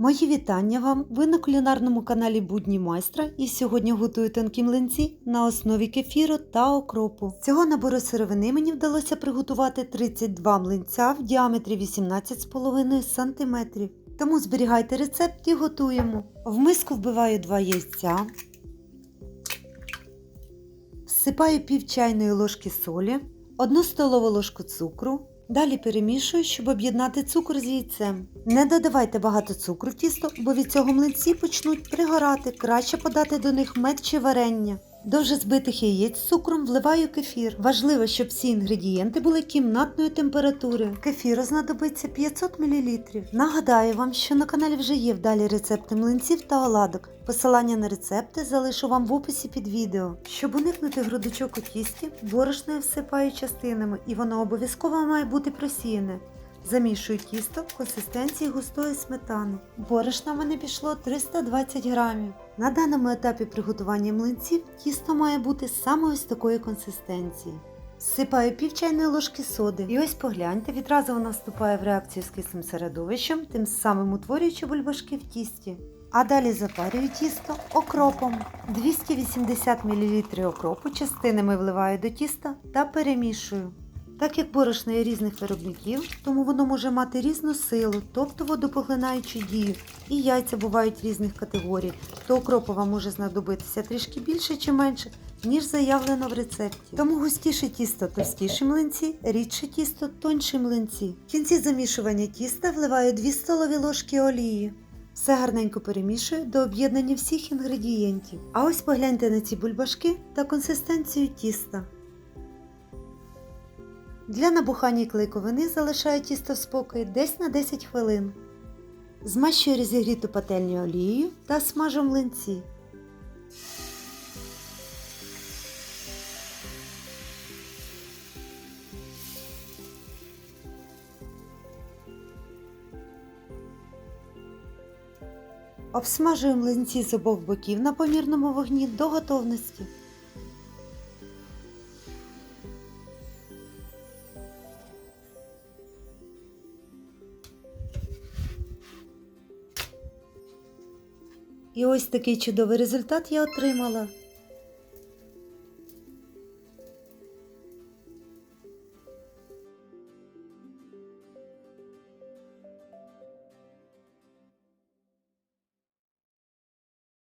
Мої вітання вам! Ви на кулінарному каналі Будні майстра і сьогодні готую тонкі млинці на основі кефіру та окропу. Цього набору сировини мені вдалося приготувати 32 млинця в діаметрі 18,5 см. Тому зберігайте рецепт і готуємо. В миску вбиваю 2 яйця, всипаю пів чайної ложки солі, 1 столову ложку цукру. Далі перемішую, щоб об'єднати цукор з яйцем. Не додавайте багато цукру в тісто, бо від цього млинці почнуть пригорати. Краще подати до них мед чи варення. До вже збитих яєць з цукром вливаю кефір. Важливо, щоб всі інгредієнти були кімнатної температури. Кефіру знадобиться 500 мл. Нагадаю вам, що на каналі вже є вдалі рецепти млинців та оладок. Посилання на рецепти залишу вам в описі під відео. Щоб уникнути грудочок у тісті, борошно я всипаю частинами і воно обов'язково має бути просіяне. Замішую тісто в консистенції густої сметани. Борошна в мене пішло 320 грамів. На даному етапі приготування млинців тісто має бути саме ось такої консистенції. Всипаю пів чайної ложки соди. І ось погляньте, відразу вона вступає в реакцію з кислим середовищем, тим самим утворюючи бульбашки в тісті. А далі запарюю тісто окропом. 280 мл окропу частинами вливаю до тіста та перемішую. Так як борошно є різних виробників, тому воно може мати різну силу, тобто водопоглинаючу дію, і яйця бувають різних категорій, то окропова може знадобитися трішки більше чи менше, ніж заявлено в рецепті. Тому густіше тісто товстіші млинці, рідше тісто тонші млинці. В кінці замішування тіста вливаю 2 столові ложки олії. Все гарненько перемішую до об'єднання всіх інгредієнтів. А ось погляньте на ці бульбашки та консистенцію тіста. Для набухання клейковини залишаю тісто в спокої десь на 10 хвилин. Змащую розігріту пательню олією та смажу млинці. Обсмажую млинці з обох боків на помірному вогні до готовності. І ось такий чудовий результат я отримала.